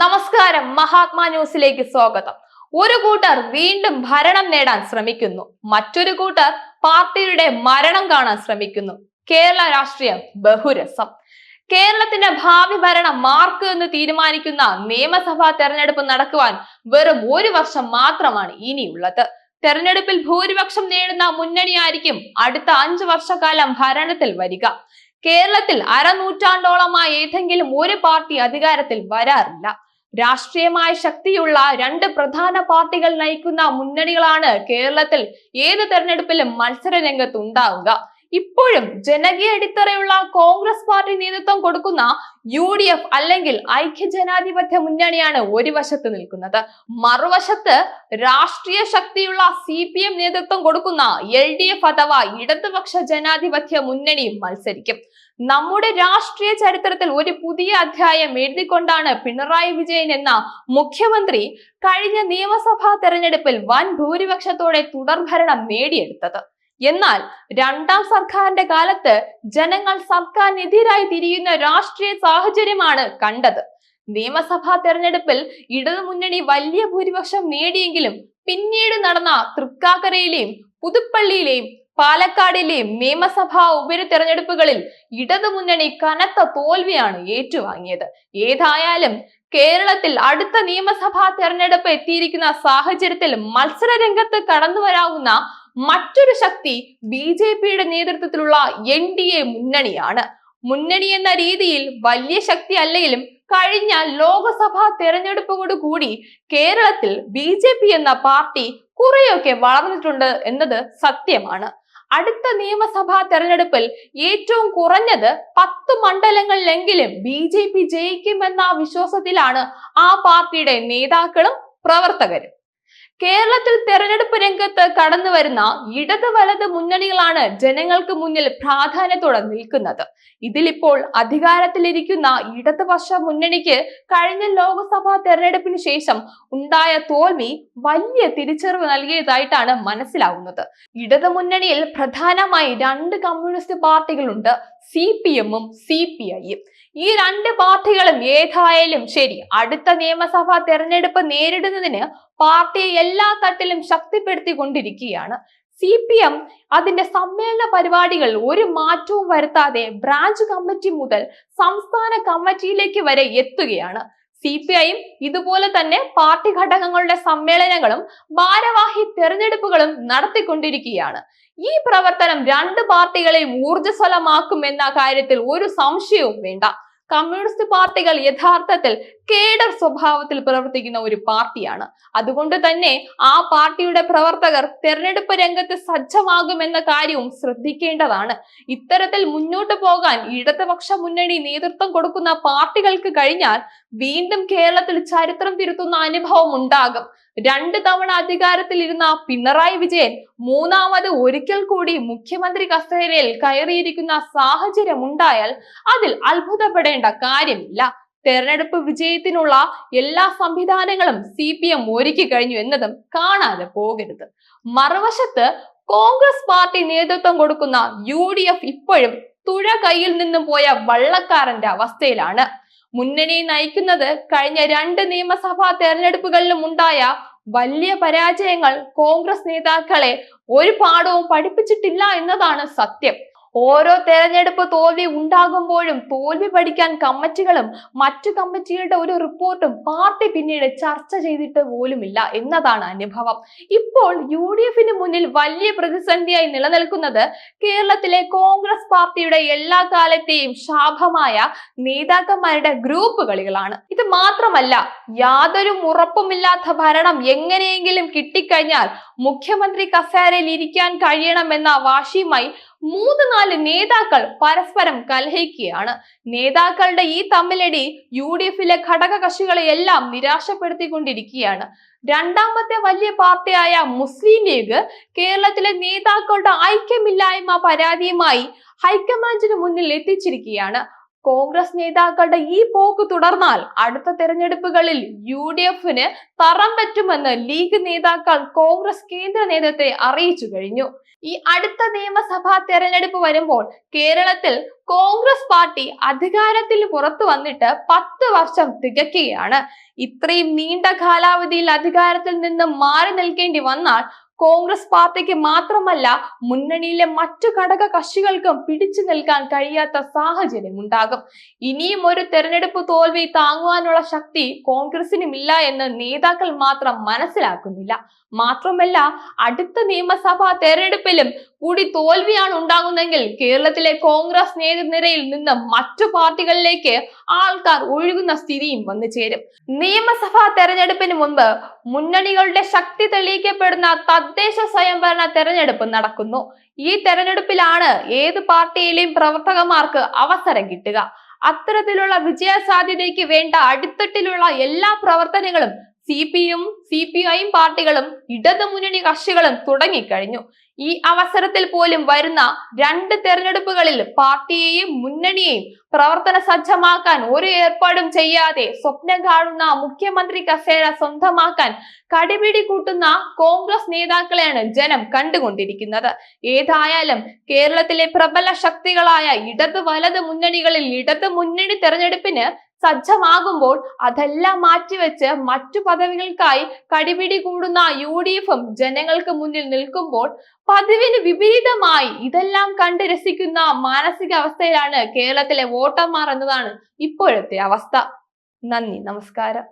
നമസ്കാരം. മഹാത്മാ ന്യൂസിലേക്ക് സ്വാഗതം. ഒരു കൂട്ടർ വീണ്ടും ഭരണം നേടാൻ ശ്രമിക്കുന്നു. മറ്റൊരു കൂട്ടർ പാർട്ടിയുടെ മരണം കാണാൻ ശ്രമിക്കുന്നു. കേരള രാഷ്ട്രീയം ബഹുരസം. കേരളത്തിന്റെ ഭാവി ഭരണം മാർക്ക് എന്ന് തീരുമാനിക്കുന്ന നിയമസഭാ തെരഞ്ഞെടുപ്പ് നടക്കുവാൻ വെറും ഒരു വർഷം മാത്രമാണ് ഇനിയുള്ളത്. തെരഞ്ഞെടുപ്പിൽ ഭൂരിപക്ഷം നേടുന്ന മുന്നണിയായിരിക്കും അടുത്ത അഞ്ചു വർഷക്കാലം ഭരണത്തിൽ വരിക. കേരളത്തിൽ അരനൂറ്റാണ്ടോളമായി ഏതെങ്കിലും ഒരു പാർട്ടി അധികാരത്തിൽ വരാറില്ല. രാഷ്ട്രീയമായ ശക്തിയുള്ള രണ്ട് പ്രധാന പാർട്ടികൾ നയിക്കുന്ന മുന്നണികളാണ് കേരളത്തിൽ ഏത് തെരഞ്ഞെടുപ്പിലും മത്സര രംഗത്ത് ഉണ്ടാവുക. ഇപ്പോഴും ജനകീയ അടിത്തറയുള്ള കോൺഗ്രസ് പാർട്ടി നേതൃത്വം കൊടുക്കുന്ന യു ഡി എഫ് അല്ലെങ്കിൽ ഐക്യ ജനാധിപത്യ മുന്നണിയാണ് ഒരു വശത്ത് നിൽക്കുന്നത്. മറുവശത്ത് രാഷ്ട്രീയ ശക്തിയുള്ള സി പി എം നേതൃത്വം കൊടുക്കുന്ന എൽ ഡി എഫ് അഥവാ ഇടതുപക്ഷ ജനാധിപത്യ മുന്നണിയും മത്സരിക്കും. നമ്മുടെ രാഷ്ട്രീയ ചരിത്രത്തിൽ ഒരു പുതിയ അധ്യായം എഴുതിക്കൊണ്ടാണ് പിണറായി വിജയൻ എന്ന മുഖ്യമന്ത്രി കഴിഞ്ഞ നിയമസഭാ തെരഞ്ഞെടുപ്പിൽ വൻ ഭൂരിപക്ഷത്തോടെ തുടർഭരണം നേടിയെടുത്തത്. എന്നാൽ രണ്ടാം സർക്കാരിന്റെ കാലത്ത് ജനങ്ങൾ സർക്കാരിനെതിരായി തിരിയുന്ന രാഷ്ട്രീയ സാഹചര്യമാണ് കണ്ടത്. നിയമസഭാ തെരഞ്ഞെടുപ്പിൽ ഇടതുമുന്നണി വലിയ ഭൂരിപക്ഷം നേടിയെങ്കിലും പിന്നീട് നടന്ന തൃക്കാക്കരയിലെയും പുതുപ്പള്ളിയിലെയും പാലക്കാടിലെയും നിയമസഭാ ഉപതെരഞ്ഞെടുപ്പുകളിൽ ഇടതുമുന്നണി കനത്ത തോൽവിയാണ് ഏറ്റുവാങ്ങിയത്. ഏതായാലും കേരളത്തിൽ അടുത്ത നിയമസഭാ തെരഞ്ഞെടുപ്പ് എത്തിയിരിക്കുന്ന സാഹചര്യത്തിൽ മത്സര രംഗത്ത് കടന്നു വരാവുന്ന മറ്റൊരു ശക്തി ബി ജെ പിയുടെ നേതൃത്വത്തിലുള്ള എൻ ഡി എ മുന്നണിയാണ്. മുന്നണി എന്ന രീതിയിൽ വലിയ ശക്തി അല്ലെങ്കിലും കഴിഞ്ഞ ലോക്സഭാ തെരഞ്ഞെടുപ്പോടു കൂടി കേരളത്തിൽ ബി എന്ന പാർട്ടി കുറെയൊക്കെ വളർന്നിട്ടുണ്ട് എന്നത് സത്യമാണ്. അടുത്ത നിയമസഭാ തെരഞ്ഞെടുപ്പിൽ ഏറ്റവും കുറഞ്ഞത് പത്ത് മണ്ഡലങ്ങളിലെങ്കിലും ബി ജെ പി ജയിക്കുമെന്ന വിശ്വാസത്തിലാണ് ആ പാർട്ടിയുടെ നേതാക്കളും പ്രവർത്തകരും. കേരളത്തിൽ തെരഞ്ഞെടുപ്പ് രംഗത്ത് കടന്നു വരുന്ന ഇടത് വലത് മുന്നണികളാണ് ജനങ്ങൾക്ക് മുന്നിൽ പ്രാധാന്യത്തോടെ നിൽക്കുന്നത്. ഇതിലിപ്പോൾ അധികാരത്തിലിരിക്കുന്ന ഇടതുപക്ഷ മുന്നണിക്ക് കഴിഞ്ഞ ലോക്സഭാ തെരഞ്ഞെടുപ്പിന് ശേഷം ഉണ്ടായ തോൽവി വലിയ തിരിച്ചറിവ് നൽകിയതായിട്ടാണ് മനസ്സിലാവുന്നത്. ഇടതു മുന്നണിയിൽ പ്രധാനമായി രണ്ട് കമ്മ്യൂണിസ്റ്റ് പാർട്ടികളുണ്ട്. സി പി എമ്മും സി പി ഐയും. ഈ രണ്ട് പാർട്ടികളും ഏതായാലും ശരി അടുത്ത നിയമസഭാ തെരഞ്ഞെടുപ്പ് നേരിടുന്നതിന് പാർട്ടിയെ എല്ലാ തട്ടിലും ശക്തിപ്പെടുത്തിക്കൊണ്ടിരിക്കുകയാണ്. സി പി എം അതിന്റെ സമ്മേളന പരിപാടികൾ ഒരു മാറ്റവും വരുത്താതെ ബ്രാഞ്ച് കമ്മിറ്റി മുതൽ സംസ്ഥാന കമ്മിറ്റിയിലേക്ക് വരെ എത്തുകയാണ്. സി പി ഐയും ഇതുപോലെ തന്നെ പാർട്ടി ഘടകങ്ങളുടെ സമ്മേളനങ്ങളും ഭാരവാഹി തെരഞ്ഞെടുപ്പുകളും നടത്തിക്കൊണ്ടിരിക്കുകയാണ്. ഈ പ്രവർത്തനം രണ്ട് പാർട്ടികളെയും ഊർജസ്വലമാക്കും എന്ന കാര്യത്തിൽ ഒരു സംശയവും വേണ്ട. കമ്മ്യൂണിസ്റ്റ് പാർട്ടികൾ യഥാർത്ഥത്തിൽ കേഡർ സ്വഭാവത്തിൽ പ്രവർത്തിക്കുന്ന ഒരു പാർട്ടിയാണ്. അതുകൊണ്ട് തന്നെ ആ പാർട്ടിയുടെ പ്രവർത്തകർ തെരഞ്ഞെടുപ്പ് രംഗത്ത് സജ്ജമാകുമെന്ന കാര്യവും ശ്രദ്ധിക്കേണ്ടതാണ്. ഇത്തരത്തിൽ മുന്നോട്ട് പോകാൻ ഇടതുപക്ഷ മുന്നണി നേതൃത്വം കൊടുക്കുന്ന പാർട്ടികൾക്ക് കഴിഞ്ഞാൽ വീണ്ടും കേരളത്തിൽ ചരിത്രം തിരുത്തുന്ന അനുഭവം ഉണ്ടാകും. രണ്ട് തവണ അധികാരത്തിലിരുന്ന പിണറായി വിജയൻ മൂന്നാമത് ഒരിക്കൽ കൂടി മുഖ്യമന്ത്രി കസേരയിൽ കയറിയിരിക്കുന്ന സാഹചര്യം ഉണ്ടായാൽ അതിൽ അത്ഭുതപ്പെടേണ്ട കാര്യമില്ല. തെരഞ്ഞെടുപ്പ് വിജയത്തിനുള്ള എല്ലാ സംവിധാനങ്ങളും സി പി എം ഒരുക്കി കഴിഞ്ഞു എന്നതും കാണാതെ പോകരുത്. മറുവശത്ത് കോൺഗ്രസ് പാർട്ടി നേതൃത്വം കൊടുക്കുന്ന യു ഡി എഫ് ഇപ്പോഴും തുഴ കയ്യിൽ നിന്നും പോയ വള്ളക്കാരന്റെ അവസ്ഥയിലാണ്. മുന്നണി നയിക്കുന്നത് കഴിഞ്ഞ രണ്ട് നിയമസഭാ തെരഞ്ഞെടുപ്പുകളിലും ഉണ്ടായ വലിയ പരാജയങ്ങൾ കോൺഗ്രസ് നേതാക്കളെ ഒരു പാഠവും പഠിപ്പിച്ചിട്ടില്ല എന്നതാണ് സത്യം. ഓരോ തെരഞ്ഞെടുപ്പ് തോൽവി ഉണ്ടാകുമ്പോഴും തോൽവി പഠിക്കാൻ കമ്മിറ്റികളും മറ്റു കമ്മിറ്റികളുടെ ഒരു റിപ്പോർട്ടും പാർട്ടി പിന്നീട് ചർച്ച ചെയ്തിട്ട് പോലുമില്ല എന്നതാണ് അനുഭവം. ഇപ്പോൾ യു ഡി എഫിന് മുന്നിൽ വലിയ പ്രതിസന്ധിയായി നിലനിൽക്കുന്നത് കേരളത്തിലെ കോൺഗ്രസ് പാർട്ടിയുടെ എല്ലാ കാലത്തെയും ശാപമായ നേതാക്കന്മാരുടെ ഗ്രൂപ്പ് കളികളാണ്. ഇത് മാത്രമല്ല യാതൊരു ഉറപ്പുമില്ലാത്ത ഭരണം എങ്ങനെയെങ്കിലും കിട്ടിക്കഴിഞ്ഞാൽ മുഖ്യമന്ത്രി കസേരയിൽ ഇരിക്കാൻ കഴിയണമെന്ന വാശിയുമായി മൂന്ന് നാല് നേതാക്കൾ പരസ്പരം കലഹിക്കുകയാണ്. നേതാക്കളുടെ ഈ തമ്മിലടി യു ഡി എഫിലെ ഘടക നിരാശപ്പെടുത്തിക്കൊണ്ടിരിക്കുകയാണ്. രണ്ടാമത്തെ വലിയ പാർട്ടിയായ മുസ്ലിം ലീഗ് കേരളത്തിലെ നേതാക്കളുടെ ഐക്യമില്ലായ്മ പരാതിയുമായി ഹൈക്കമാൻഡിന് മുന്നിൽ എത്തിച്ചിരിക്കുകയാണ്. കോൺഗ്രസ് നേതാക്കളുടെ ഈ പോക്ക് തുടർന്നാൽ അടുത്ത തെരഞ്ഞെടുപ്പുകളിൽ യു ഡി എഫിന് തറം പറ്റുമെന്ന് ലീഗ് നേതാക്കൾ കോൺഗ്രസ് കേന്ദ്ര നേതൃത്വത്തെ അറിയിച്ചു കഴിഞ്ഞു. ഈ അടുത്ത നിയമസഭാ തെരഞ്ഞെടുപ്പ് വരുമ്പോൾ കേരളത്തിൽ കോൺഗ്രസ് പാർട്ടി അധികാരത്തിൽ പുറത്തു വന്നിട്ട് പത്ത് വർഷം തികയ്ക്കുകയാണ്. ഇത്രയും നീണ്ട കാലാവധിയിൽ അധികാരത്തിൽ നിന്ന് മാറി നിൽക്കേണ്ടി വന്നാൽ കോൺഗ്രസ് പാർട്ടിക്ക് മാത്രമല്ല മുന്നണിയിലെ മറ്റു ഘടക കക്ഷികൾക്കും പിടിച്ചു നിൽക്കാൻ കഴിയാത്ത സാഹചര്യം ഉണ്ടാകും. ഇനിയും ഒരു തെരഞ്ഞെടുപ്പ് തോൽവി താങ്ങുവാനുള്ള ശക്തി കോൺഗ്രസിനുമില്ല എന്ന് നേതാക്കൾ മാത്രം മനസ്സിലാക്കുന്നില്ല. മാത്രമല്ല അടുത്ത നിയമസഭാ തെരഞ്ഞെടുപ്പിലും കൂടി തോൽവിയാണ് ഉണ്ടാകുന്നതെങ്കിൽ കേരളത്തിലെ കോൺഗ്രസ് നേതൃനിരയിൽ നിന്ന് മറ്റു പാർട്ടികളിലേക്ക് ആൾക്കാർ ഒഴുകുന്ന സ്ഥിതിയും വന്നു ചേരും. നിയമസഭാ തെരഞ്ഞെടുപ്പിന് മുൻപ് മുന്നണികളുടെ ശക്തി തെളിയിക്കപ്പെടുന്ന തദ്ദേശ സ്വയംഭരണ തെരഞ്ഞെടുപ്പ് നടക്കുന്നു. ഈ തെരഞ്ഞെടുപ്പിലാണ് ഏത് പാർട്ടിയിലെയും പ്രവർത്തകന്മാർക്ക് അവസരം കിട്ടുക. അത്തരത്തിലുള്ള വിജയ സാധ്യതയ്ക്ക് വേണ്ട അടിത്തട്ടിലുള്ള എല്ലാ പ്രവർത്തനങ്ങളും സി പി സി പി ഐയും പാർട്ടികളും ഇടതുമുന്നണി കക്ഷികളും തുടങ്ങിക്കഴിഞ്ഞു. ഈ അവസരത്തിൽ പോലും വരുന്ന രണ്ട് തെരഞ്ഞെടുപ്പുകളിൽ പാർട്ടിയെയും മുന്നണിയെയും പ്രവർത്തന സജ്ജമാക്കാൻ ഒരു ഏർപ്പാടും ചെയ്യാതെ സ്വപ്നം കാണുന്ന മുഖ്യമന്ത്രി കസേര സ്വന്തമാക്കാൻ കടിപിടി കൂട്ടുന്ന കോൺഗ്രസ് നേതാക്കളെയാണ് ജനം കണ്ടുകൊണ്ടിരിക്കുന്നത്. ഏതായാലും കേരളത്തിലെ പ്രബല ശക്തികളായ ഇടത് വലത് മുന്നണികളിൽ ഇടത് മുന്നണി തെരഞ്ഞെടുപ്പിന് സജ്ജമാകുമ്പോൾ അതെല്ലാം മാറ്റിവെച്ച് മറ്റു പദവികൾക്കായി കടിപിടി കൂടുന്ന യു ഡി എഫും ജനങ്ങൾക്ക് മുന്നിൽ നിൽക്കുമ്പോൾ പതിവിന് വിപരീതമായി ഇതെല്ലാം കണ്ട് രസിക്കുന്ന മാനസികാവസ്ഥയിലാണ് കേരളത്തിലെ വോട്ടർമാർ എന്നതാണ് ഇപ്പോഴത്തെ അവസ്ഥ. നന്ദി. നമസ്കാരം.